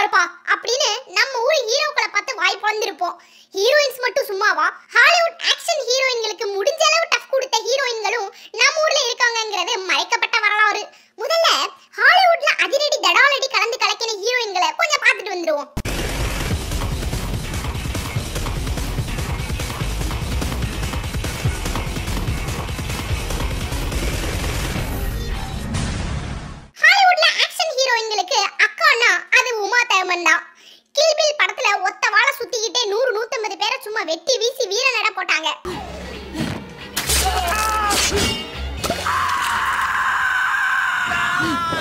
இருப்பா அப்படின்னு நம்ம ஊர் ஹீரோக்களை பார்த்து வாய்ப்பு வந்திருப்போம் ஹீரோயின்ஸ் மட்டும் சும்மாவா? ஹாலிவுட் ஆக்ஷன் வெட்டி வீசி வீர நட போட்டாங்க Ah!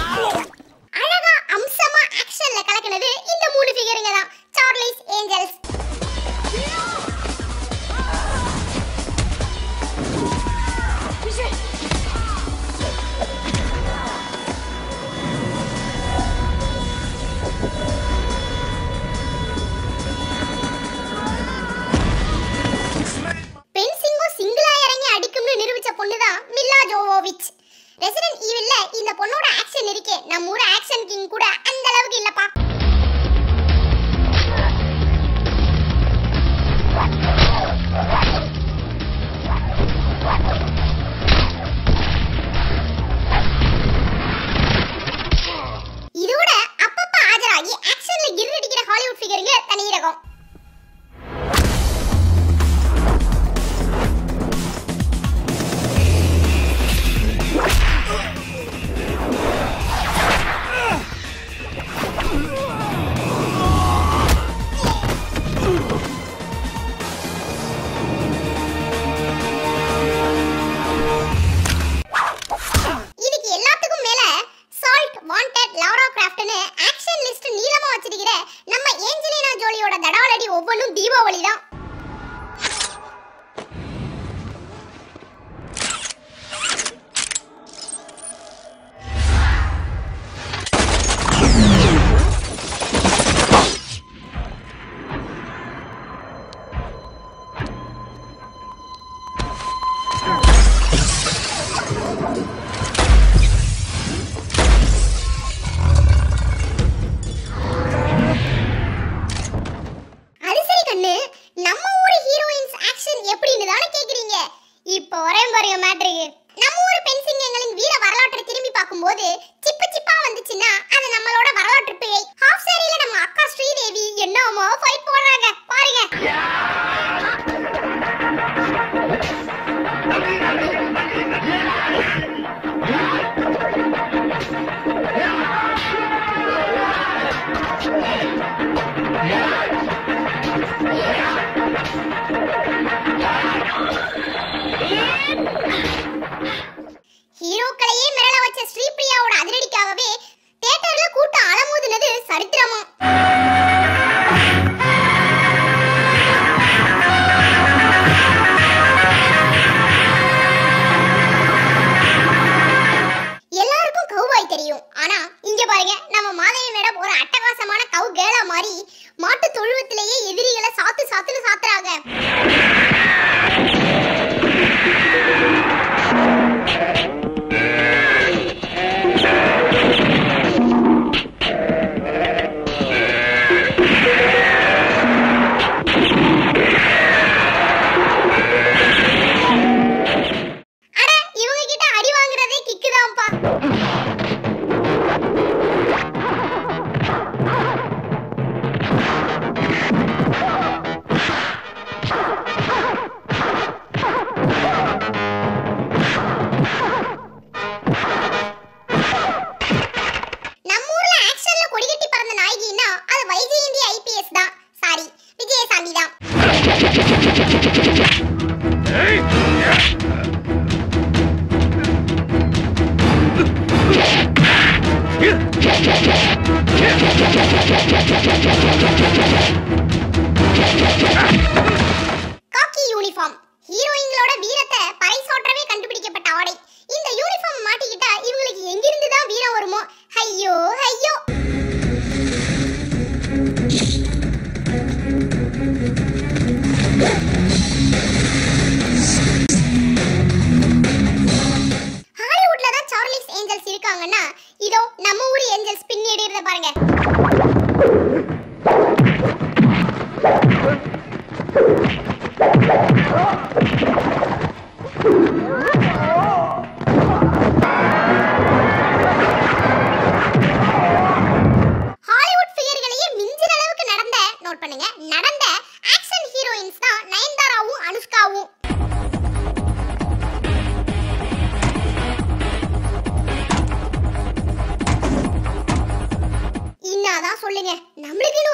சரித்திரமா? எல்லாருக்கும் கௌபாய் தெரியும். ஆனா இங்க பாருங்க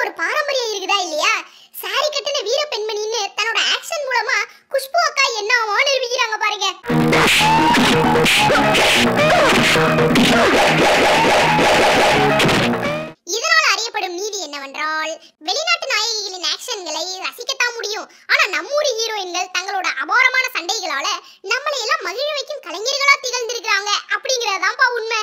ஒரு பாரம்பரியம் இருக்குதா இல்லையா? சாரி கட்டின வீர பெண்மணின்னு தன்னோட ஆக்ஷன் மூலமா குஷ்பு அக்கா என்னவோ நிரூபிக்கிறாங்க பாருங்க. இதனால் அறியப்படும் நீதி என்னவென்றால் வெளிநாட்டு நாயகிகளின் ஆக்ஷன்களை ரசிக்கத்தான் முடியும். ஆனா நம்மூரி ஹீரோயின்கள் தங்களோட அபாரமான சண்டைகளால நம்மளை எல்லாம் மகிழ வைக்கும் கலைஞர்களா திகழ்ந்திருக்கிறாங்க. அப்படிங்கறதுதான்ப்பா உண்மை.